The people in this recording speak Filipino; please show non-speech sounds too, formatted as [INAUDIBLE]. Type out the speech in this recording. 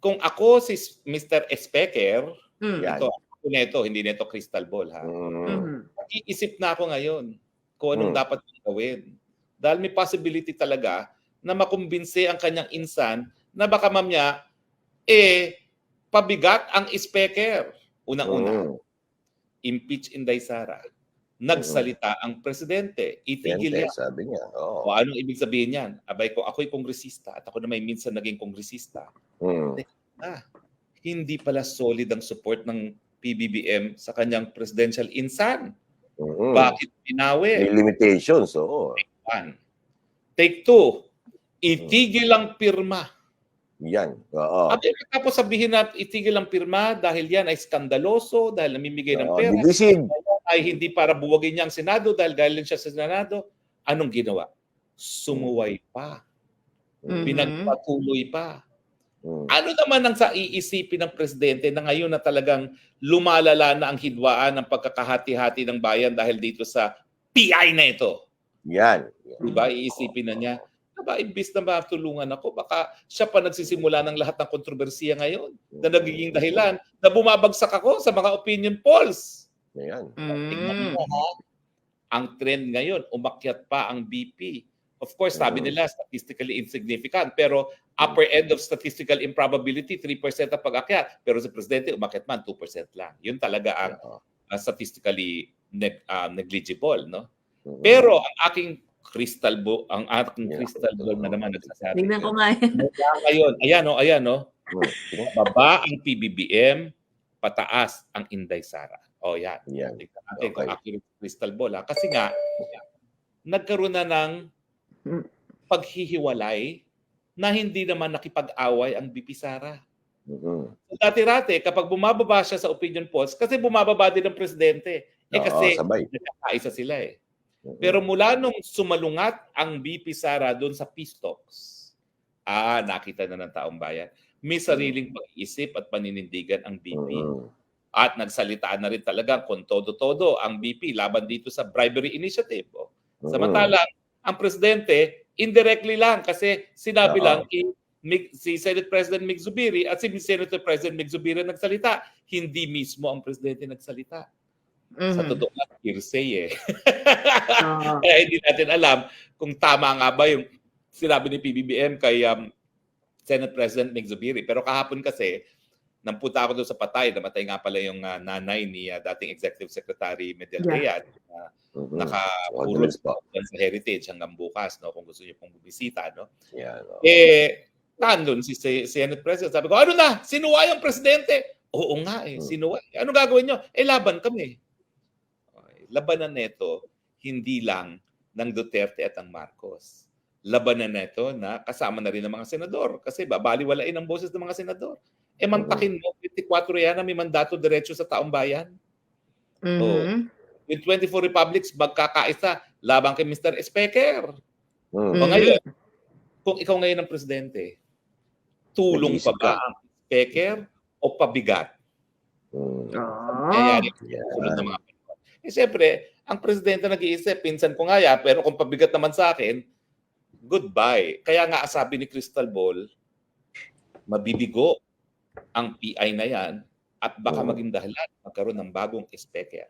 kung ako si Mr. Specker, Mm. Ito, ako neto, hindi neto crystal ball ha. Mm. Iisip na ako ngayon kung anong Hmm. dapat kong gawin. Dahil may possibility talaga na makumbinse ang kanyang insan na baka mamya, eh, pabigat ang speaker. Unang-una, Mm. impeach Inday Sara. Nagsalita ang presidente. Itigil yan. sabi niya. Oo. O anong ibig sabihin yan? Abay ko, ako'y kongresista at ako na may minsan naging kongresista. Mm. Ah, hindi pala solid ang support ng PBBM sa kanyang presidential insan. Mm. Bakit binawi? May limitations, oo. One. Take two, itigil ang pirma. Yan. Oo. At tapos sabihin na itigil ang pirma dahil yan ay skandaloso, dahil namimigay ng Oo, pera, Divisive. ay hindi para buwagin niya ang Senado dahil galing siya sa Senado. Anong ginawa? Sumuway pa. Mhm. Pinagpatuloy pa. Mm. Ano naman ang sa iisipin ng presidente na ngayon na talagang lumalala na ang hidwaan ng pagkakahati-hati ng bayan dahil dito sa PI na ito? Yan. Di ba? Iisipin na niya, ba, imbis na matulungan ako, baka siya pa nagsisimula ng lahat ng kontrobersiya ngayon na nagiging dahilan na bumabagsak ako sa mga opinion polls. Yan. Tingnan Mm. mo, ha? Ang trend ngayon, umakyat pa ang BP. Of course, sabi Mm. nila statistically insignificant, pero upper end of statistical improbability, 3% ang pag-akyat. Pero sa presidente, umakyat man, 2% lang. Yun talaga ang uh, statistically neg- uh, negligible. No? Mm. Pero ang aking crystal ball, ang aking Yeah. crystal ball na naman nagsasabi. Tingnan ko nga ngayon, ayan o, ayan o, Mm. Tingnan. baba ang PBBM, pataas ang Inday Sara. O yan. Yan. Tingnan natin kung Okay. accurate crystal ball. Ha? Kasi nga, nagkaroon na ng. Paghihiwalay na hindi naman nakipag-away ang BP Sara. Mm. Dati-rati, kapag bumababa siya sa opinion polls, kasi bumababa din ang presidente. Eh Oo, kasi sabay. nagkakaisa sila eh. Mm. Pero mula nung sumalungat ang BP Sara doon sa peace talks, ah, nakita na ng taong bayan, may sariling pag-iisip at paninindigan ang BP. Mm. At nagsalita na rin talaga kung todo-todo ang BP laban dito sa bribery initiative. Oh. Mm. Samantalang, ang presidente, indirectly lang kasi sinabi Oo. lang Mig- si Senate President Mig Zubiri at si Senator President Mig Zubiri nagsalita. Hindi mismo ang presidente nagsalita. Sa Mhm. totoo lang, hearsay eh. [LAUGHS] Kaya hindi natin alam kung tama nga ba yung sinabi ni PBBM kay um, Senate President Mig Zubiri. Pero kahapon kasi, nampunta ako doon sa patay. Namatay nga pala yung uh, nanay ni uh, dating Executive Secretary Medel Yeah. Reyes. Uh, Mm. po. doon sa Heritage hanggang bukas no kung gusto niyo pong bumisita no Yan. oo. eh nandun si Se- Senate President sabi ko ano na sinuway ang presidente oo nga eh Hmm. sinuway ano gagawin niyo eh laban kami Okay, labanan nito hindi lang ng Duterte at ang Marcos labanan nito na kasama na rin ng mga senador kasi babaliwalain ang boses ng mga senador eh mantakin mo 24 yan na may mandato diretso sa taong bayan Mhm. with 24 republics magkakaisa laban kay Mr. Specker Mm. O Mhm. ngayon, kung ikaw ngayon ang presidente, tulong pa ba ang speaker o pabigat? Mm. Oo. Kaya Yan. sunod na mga panahon. Eh siyempre, ang presidente nag-iisip, pinsan ko nga ya, pero kung pabigat naman sa akin, goodbye. Kaya nga sabi ni Crystal Ball, mabibigo ang PI na yan at baka maging dahilan magkaroon ng bagong speaker.